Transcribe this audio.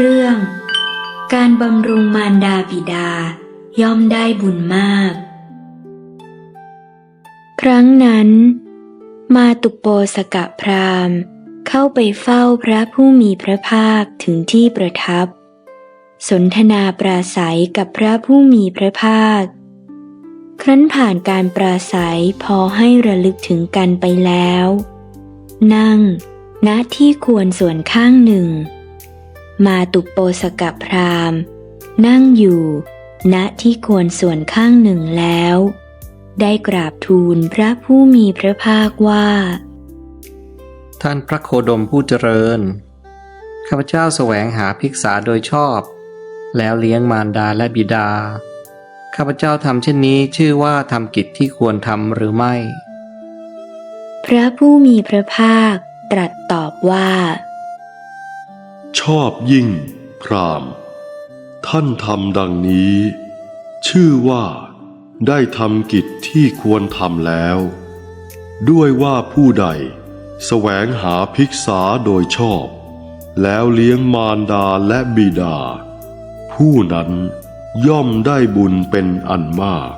เรื่อง การบำรุงมารดาบิดา ย่อมได้บุญมาก ครั้งนั้น มาตุโปสกะพรามณ์เข้าไปเฝ้าพระผู้มีพระภาคถึงที่ประทับ สนทนาปราศัยกับพระผู้มีพระภาค ครั้นผ่านการปราศัยพอให้ระลึกถึงกันไปแล้ว นั่งณที่ควรส่วนข้างหนึ่ง มาตุโปสกะพรามณ์นั่งอยู่ ณที่ควรส่วนข้างหนึ่งแล้ว ได้กราบทูลพระผู้มีพระภาคว่า ท่านพระโคดมผู้เจริญ ข้าพเจ้าแสวงหาภิกษาโดยชอบ แล้วเลี้ยงมารดาและบิดา ข้าพเจ้าทำเช่นนี้ชื่อว่าทำกิจที่ควรทำหรือไม่ พระผู้มีพระภาคตรัสตอบว่า ชอบยิ่ง พรามท่านทำดังนี้ ชื่อว่าได้ทำกิจที่ควรทำแล้ว ด้วยว่าผู้ใดแสวงหาภิกษาโดยชอบ แล้วเลี้ยงมารดาและบิดา ผู้นั้นย่อมได้บุญเป็นอันมาก